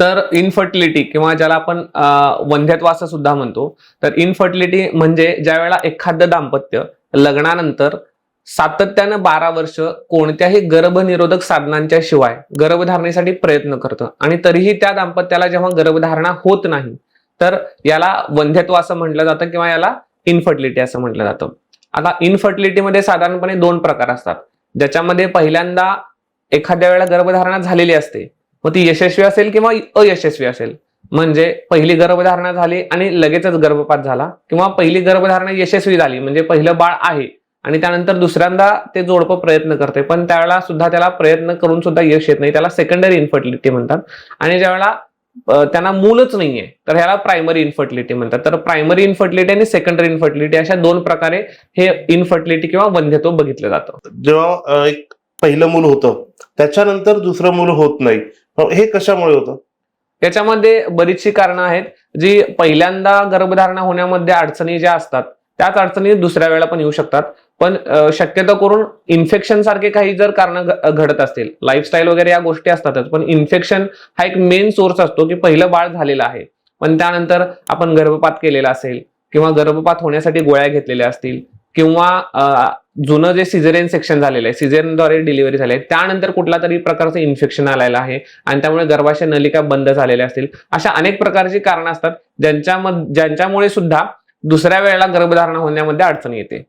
तर इनफर्टिलिटी किंवा ज्याला आपण वंध्यत्व असं सुद्धा म्हणतो तर इनफर्टिलिटी म्हणजे ज्या वेळेला एखादं दाम्पत्य लग्नानंतर सातत्यानं बारा वर्ष कोणत्याही गर्भनिरोधक साधनांच्या शिवाय गर्भधारणेसाठी प्रयत्न करतं आणि तरीही त्या दाम्पत्याला जेव्हा गर्भधारणा होत नाही तर याला वंध्यत्व असं म्हटलं जातं किंवा याला इनफर्टिलिटी असं म्हटलं जातं. आता इनफर्टिलिटीमध्ये साधारणपणे दोन प्रकार असतात. ज्याच्यामध्ये पहिल्यांदा एखाद्या वेळेला गर्भधारणा झालेली असते मग ती यशस्वी असेल किंवा अयशस्वी असेल? म्हणजे पहिली गर्भधारणा झाली आणि लगेचच गर्भपात झाला किंवा पहिली गर्भधारणा यशस्वी झाली म्हणजे पहिलं बाळ आहे आणि त्यानंतर दुसऱ्यांदा ते जोडपं प्रयत्न करते पण त्यावेळेला सुद्धा त्याला प्रयत्न करून सुद्धा यश येत नाही. त्याला सेकंडरी इन्फर्टिलिटी म्हणतात. आणि ज्यावेळेला त्यांना मूलच नाहीये तर ह्याला प्रायमरी इन्फर्टिलिटी म्हणतात. तर प्रायमरी इन्फर्टिलिटी आणि सेकंडरी इन्फर्टिलिटी अशा दोन प्रकारे हे इन्फर्टिलिटी किंवा वंध्यत्व बघितलं जातं. जेव्हा एक पहिलं मूल होतं त्याच्यानंतर दुसरं मूल होत नाही हो, हे कशामुळे होतं? त्याच्यामध्ये बरीचशी कारणं आहेत. जी पहिल्यांदा गर्भधारणा होण्यामध्ये अडचणी ज्या असतात त्याच अडचणी दुसऱ्या वेळेला पण येऊ शकतात. पण शक्यतो करून इन्फेक्शन सारखे काही जर कारण घडत असतील लाईफस्टाईल वगैरे या गोष्टी असतातच पण इन्फेक्शन हा एक मेन सोर्स असतो की पहिलं बाळ झालेलं आहे. पण त्यानंतर आपण गर्भपात केलेला असेल किंवा गर्भपात होण्यासाठी गोळ्या घेतलेल्या असतील किंवा जुनं जे सिझेरियन सेक्शन झालेलं आहे सिझेरियनद्वारे डिलिव्हरी झाली आहे त्यानंतर कुठला तरी प्रकारचं इन्फेक्शन आलेलं आहे आणि त्यामुळे गर्भाशय नलिका बंद झालेल्या असतील. अशा अनेक प्रकारची कारणं असतात ज्यांच्यामध्ये ज्यांच्यामुळे सुद्धा दुसऱ्या वेळेला गर्भधारणा होण्यामध्ये अडचण येते.